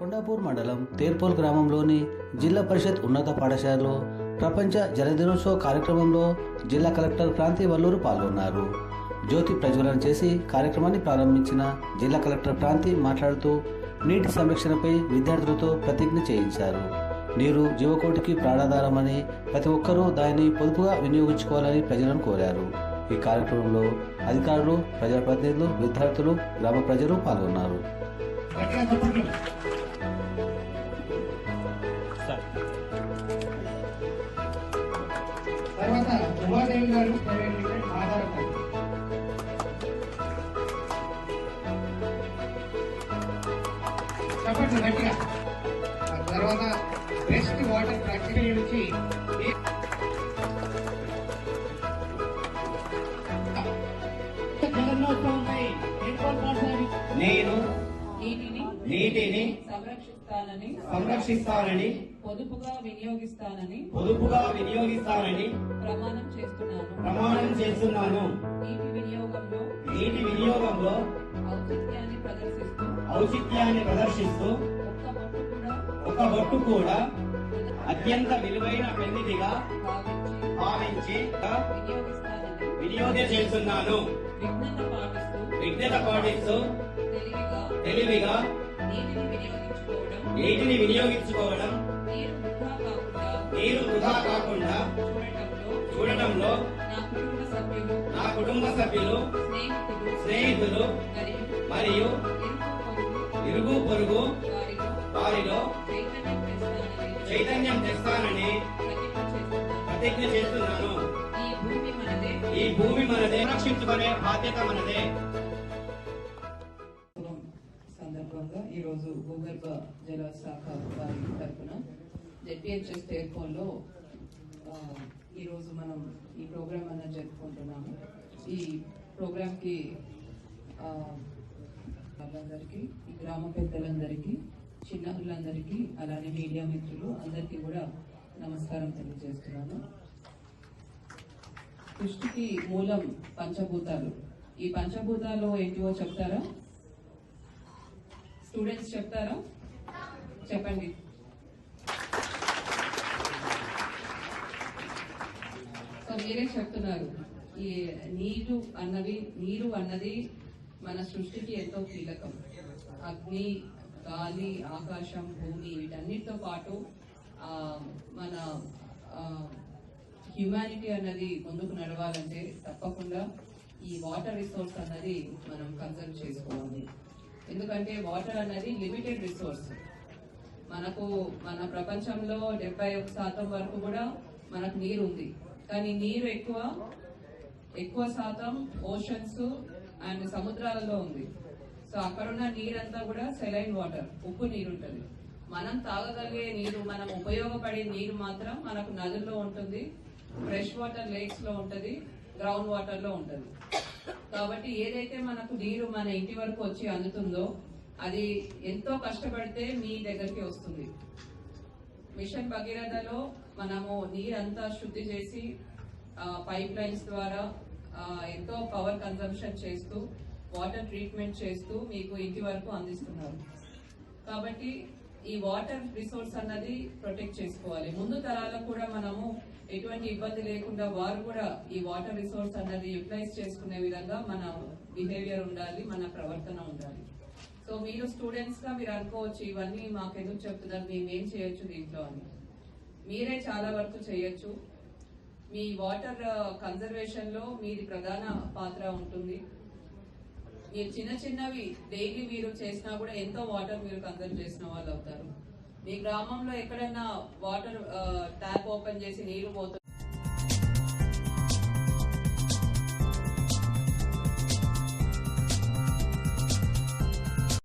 కొండాపూర్ మండలం తేర్పోల్ గ్రామంలోని జిల్లా పరిషత్ ఉన్నత పాఠశాలలో ప్రపంచ జల దినోత్సవ కార్యక్రమంలో జిల్లా కలెక్టర్ ప్రాంతి వల్లూరు పాల్గొన్నారు. జ్యోతి ప్రజ్వలన చేసి కార్యక్రమాన్ని ప్రారంభించిన జిల్లా కలెక్టర్ ప్రాంతి మాట్లాడుతూ నీటి సంరక్షణపై విద్యార్థులతో ప్రతిజ్ఞ చేయించారు. నీరు జీవకోటికి ప్రాణాధారమని ప్రతి ఒక్కరూ దానిని పొదుపుగా వినియోగించుకోవాలని ప్రజలను కోరారు. ఈ కార్యక్రమంలో అధికారులు ప్రజాప్రతినిధులు విద్యార్థులు గ్రామ ప్రజలు పాల్గొన్నారు. తర్వాత ఉమాదేవి గారు లిమిటెడ్ ఆధారపడి చెప్పండి గట్టిగా తర్వాత బెస్ట్ వాటర్ ప్రక్రియ నుంచి నేను నీటిని నీటిని సంరక్షిస్తానని సంరక్షిస్తానని పొదుపుగా వినియోగిస్తానని పొదుపుగా వినియోగిస్తానని ప్రమాణం చేస్తున్నాను. ప్రమాణం చేస్తున్నాను. నీటి వినియోగంలో నీటి వినియోగంలో ఔచిత్యాన్ని ప్రదర్శిస్తూ ఔచిత్యాన్ని ప్రదర్శిస్తూ ఒక్క బొట్టు కూడా ఒక బొట్టు కూడా అత్యంత విలువైన పెన్నిదిగా భావించి వినియోగిస్తానని వినియోగం చేస్తున్నాను. విజ్ఞత పాటిస్తూ విజ్ఞత పాటిస్తూ తెలివిగా తెలివిగా నీటిని వినియోగించుకోవడం నీరు వృధా కాకుండా చూడటంలో నా కుటుంబ సభ్యులు స్నేహితులు మరియు ఇరుగు పొరుగు వారిలో చైతన్యం తెస్తానని ప్రతిజ్ఞ చేస్తున్నాను. ఈ భూమి మనదే. రక్షించుకునే బాధ్యత మనదే. సందర్భంగా ఈరోజు భూగర్భ జల శాఖ వారి తరఫున జెడ్పిహెచ్ఎస్ టేర్కోన్లో ఈరోజు మనం ఈ ప్రోగ్రామ్ అన్నది జరుపుకుంటున్నాము ఈ ప్రోగ్రాంకి వాళ్ళందరికీ ఈ గ్రామ పెద్దలందరికీ చిన్నారులందరికీ అలానే మీడియా మిత్రులు అందరికీ కూడా నమస్కారం తెలియజేస్తున్నాను. సృష్టికి మూలం పంచభూతాలు. ఈ పంచభూతాలు ఏంటివో చెప్తారా? స్టూడెంట్స్ చెప్తారా? చెప్పండి. సో మీరే చెప్తున్నారు. ఈ నీరు అన్నది నీరు అన్నది మన సృష్టికి ఎంతో కీలకం. అగ్ని గాలి ఆకాశం భూమి వీటన్నిటితో పాటు మన హ్యుమానిటీ అన్నది ముందుకు నడవాలంటే తప్పకుండా ఈ వాటర్ రిసోర్స్ అన్నది మనం కన్సర్వ్ చేసుకోవాలి. ఎందుకంటే వాటర్ అనేది లిమిటెడ్ రిసోర్స్. మనకు మన ప్రపంచంలో డెబ్బై ఒక శాతం వరకు కూడా మనకు నీరు ఉంది. కానీ నీరు ఎక్కువ ఎక్కువ శాతం ఓషన్స్ అండ్ సముద్రాలలో ఉంది. సో అక్కడున్న నీరంతా కూడా సెలైన్ వాటర్ ఉప్పు నీరు ఉంటుంది. మనం తాగగలిగే నీరు మనం ఉపయోగపడే నీరు మాత్రం మనకు నదుల్లో ఉంటుంది ఫ్రెష్ వాటర్ లేక్స్లో గ్రౌండ్ వాటర్లో కాబట్టి ఏదైతే మనకు నీరు మన ఇంటి వరకు వచ్చి అందుతుందో అది ఎంతో కష్టపడితే మీ దగ్గరికి వస్తుంది. మిషన్ భగీరథలో మనము నీరంతా శుద్ధి చేసి పైప్ లైన్స్ ద్వారా ఎంతో పవర్ కన్సంప్షన్ చేస్తూ వాటర్ ట్రీట్మెంట్ చేస్తూ మీకు ఇంటి వరకు అందిస్తున్నారు. కాబట్టి ఈ వాటర్ రిసోర్స్ అన్నది ప్రొటెక్ట్ చేసుకోవాలి. ముందు తరాలకు కూడా మనము ఎటువంటి ఇబ్బంది లేకుండా వారు కూడా ఈ వాటర్ రిసోర్స్ అన్నది యూటిలైజ్ చేసుకునే విధంగా మన బిహేవియర్ ఉండాలి మన ప్రవర్తన ఉండాలి. సో మీరు స్టూడెంట్స్గా మీరు అనుకోవచ్చు ఇవన్నీ మాకు ఎందుకు చెప్తున్నారు మేమేం ఏం చేయొచ్చు దీంట్లో అని. మీరే చాలా వరకు చేయొచ్చు. మీ వాటర్ కన్జర్వేషన్లో మీది ప్రధాన పాత్ర ఉంటుంది. మీరు చిన్న చిన్నవి డైలీ మీరు చేసినా కూడా ఎంతో వాటర్ మీరు కన్సర్వ్ చేసిన వాళ్ళు అవుతారు. మీ గ్రామంలో ఎక్కడైనా వాటర్ ట్యాప్ ఓపెన్ చేసి నీరు పోతుంది